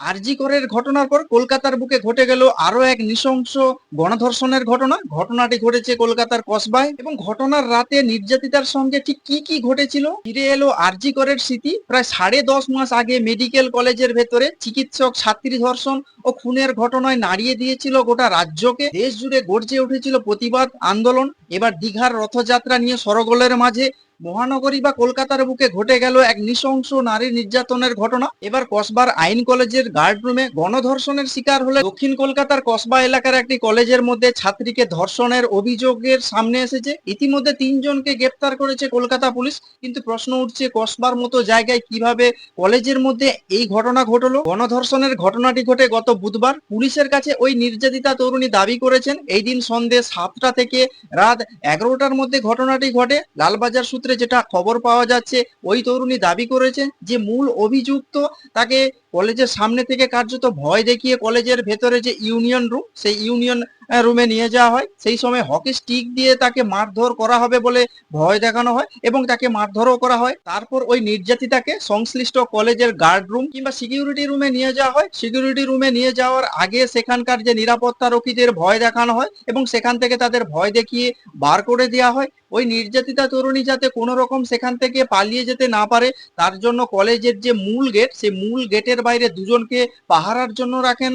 আরজি করের ঘটনার পর কলকাতার বুকে ঘটে গেল আরও এক নৃশংস গণধর্ষণের ঘটনা। ঘটনাটি ঘটেছে কলকাতার কসবায় এবং ঘটনার রাতে নির্যাতিতার সঙ্গে ঠিক কি কি ঘটেছিল? ফিরে এলো আরজি করের স্মৃতি। প্রায় সাড়ে দশ মাস আগে মেডিকেল কলেজের ভেতরে চিকিৎসক ছাত্রী ধর্ষণ ও খুনের ঘটনায় নাড়িয়ে দিয়েছিল গোটা রাজ্যকে। দেশ জুড়ে গর্জে উঠেছিল প্রতিবাদ, আন্দোলন। এবার দীঘার রথযাত্রা নিয়ে সরগোলের মাঝে মহানগরী বা কলকাতার বুকে ঘটে গেল এক নৃশংস নারী নির্যাতনের ঘটনা। এবার কসবার আইন কলেজের গার্ড রুমে গণধর্ষণের শিকার হলে দক্ষিণ কলকাতার কসবা এলাকার একটি কলেজের মধ্যে ছাত্রীকে ধর্ষণের অভিযোগের সামনে এসেছে। ইতিমধ্যে তিনজনকে গ্রেপ্তার করেছে কলকাতা পুলিশ, কিন্তু প্রশ্ন উঠছে কসবার মতো জায়গায় কীভাবে কলেজের মধ্যে এই ঘটনা ঘটলো। গণধর্ষণের ঘটনাটি ঘটে গত বুধবার। পুলিশের কাছে ওই নির্যাতিতা তরুণী দাবি করেছেন। এই দিন সন্ধে সাতটা থেকে রাত এগারোটার মধ্যে ঘটনাটি ঘটে। লালবাজার সূত্রে যেটা খবর পাওয়া যাচ্ছে ওই তরুণী দাবি করেছেন যে মূল অভিযুক্ত তাকে কলেজের সামনে থেকে কার্যত ভয় দেখিয়ে কলেজের ভেতরে যে ইউনিয়ন রুম, সেই ইউনিয়ন রুমে নিয়ে যাওয়া হয়। সেই সময় হকি স্টিক দিয়ে তাকে মারধর করা হবে বলে ভয় দেখানো হয় এবং তাকে মারধরও করা হয়। তারপর ওই নির্যাতিতাকে সংশ্লিষ্ট কলেজের গার্ড রুম কিংবা সিকিউরিটি রুমে নিয়ে যাওয়া হয়। সিকিউরিটি রুমে নিয়ে যাওয়ার আগে সেখানকার যে নিরাপত্তা রক্ষীদের ভয় দেখানো হয় এবং সেখান থেকে তাদের ভয় দেখিয়ে বার করে দেওয়া হয়। ওই নির্যাতিতা তরুণী যাতে কোনো রকম সেখান থেকে পালিয়ে যেতে না পারে, তার জন্য কলেজের যে মূল গেট, সেই মূল গেটের বাইরে দুজনকে পাহারার জন্য রাখেন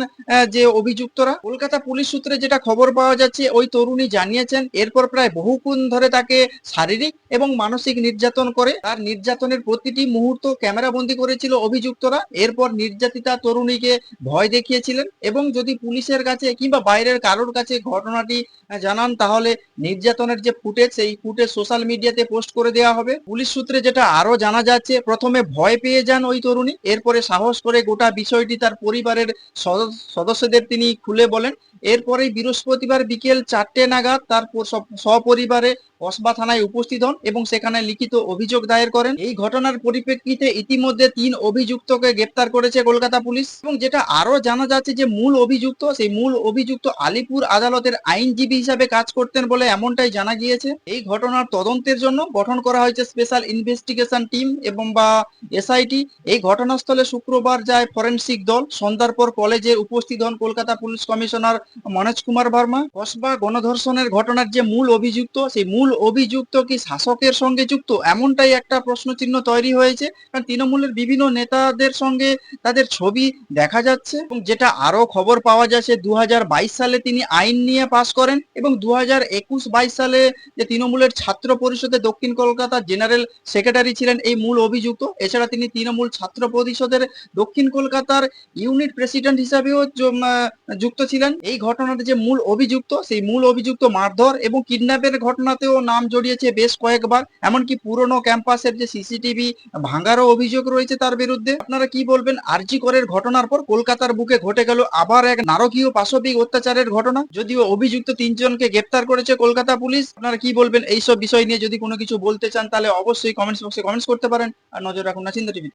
যে অভিযুক্তরা। কলকাতা পুলিশ সূত্রে যেটা খবর পাওয়া যাচ্ছে, ওই তরুণী জানিয়েছেন, এরপর প্রায় বহুক্ষণ ধরে তাকে শারীরিক এবং মানসিক নির্যাতন করে। তার নির্যাতনের প্রতিটি মুহূর্ত ক্যামেরাবন্দি করেছিল অভিযুক্তরা। এরপর নির্যাতিতা তরুণীকে ভয় দেখিয়েছিলেন এবং যদি পুলিশের কাছে কিংবা বাইরের কারোর কাছে ঘটনাটি জানান, তাহলে নির্যাতনের যে ফুটেজ, সেই ফুটেজ সোশ্যাল মিডিয়াতে পোস্ট করে দেওয়া হবে। পুলিশ সূত্রে যেটা আরও জানা যাচ্ছে, প্রথমে ভয় পেয়ে যান ওই তরুণী, এরপরে সাহস করে গোটা বিষয়টি তার পরিবারের সদস্যদের তিনি খুলে বলেন। এরপরেই বৃহস্পতিবার বিকেল চারটে নাগাদ তার সপরিবারে কসবা থানায় উপস্থিত হন এবং সেখানে লিখিত অভিযোগ দায়ের করেন। এই ঘটনার পরিপ্রেক্ষিতে ইতিমধ্যে তিন অভিযুক্তকে গ্রেপ্তার করেছে কলকাতা পুলিশ এবং যেটা আরও জানা যাচ্ছে যে মূল অভিযুক্ত, সেই মূল অভিযুক্ত আলিপুর আদালতের আইনজীবী হিসাবে কাজ করতেন বলে এমনটাই জানা গিয়েছে। এই ঘটনার তদন্তের জন্য গঠন করা হয়েছে স্পেশাল ইনভেস্টিগেশন টিম এবং বা এসআইটি। এই ঘটনাস্থলে শুক্রবার যায় ফরেনসিক দল সন্ধ্যার পর কলেজে উপস্থিত হন কলকাতা পুলিশ কমিশনার মনোজ কুমার ভার্মা। কসবা গণধর্ষণের ঘটনার যে মূল অভিযুক্ত, সেই মূল অভিযুক্ত কি শাসকের সঙ্গে যুক্ত? এমনটাই একটা প্রশ্নচিহ্ন তৈরি হয়েছে। কারণ তৃণমূলের বিভিন্ন নেতাদের সঙ্গে তাদের ছবি দেখা যাচ্ছে এবং যেটা আরও খবর পাওয়া যাচ্ছে দু হাজার বাইশ সালে তিনি আইন নিয়ে পাশ করেন এবং দু হাজার একুশ বাইশ সালে যে তৃণমূলের ছাত্র পরিষদে দক্ষিণ কলকাতা জেনারেল সেক্রেটারি ছিলেন, এই মূল অভিযুক্ত। এছাড়া তিনি তৃণমূল ছাত্র পরিষদের দক্ষিণ কলকাতার ইউনিট প্রেসিডেন্ট হিসাবেও যুক্ত ছিলেন। এই ঘটনার যে মূল অভিযুক্ত, সেই মূল অভিযুক্ত মারধর এবং কিডন্যাপের ঘটনাতেও নাম জড়িয়েছে বেশ কয়েকবার। এমনকি পুরনো ক্যাম্পাসের যে সিসিটিভি ভাঙারও অভিযোগ রয়েছে তার বিরুদ্ধে। আপনারা কি বলবেন? আরজি করের ঘটনার পর কলকাতার বুকে ঘটে গেল আবার এক নারকীয় পাশবিক অত্যাচারের ঘটনা। যদিও অভিযুক্ত তিনজনকে গ্রেপ্তার করেছে কলকাতা পুলিশ, আপনারা কি বলবেন? এইসব বিষয় নিয়ে যদি কোনো কিছু বলতে চান, তাহলে অবশ্যই কমেন্টস বক্সে কমেন্টস করতে পারেন। আর নজর রাখুন না চিন্তা টিভি।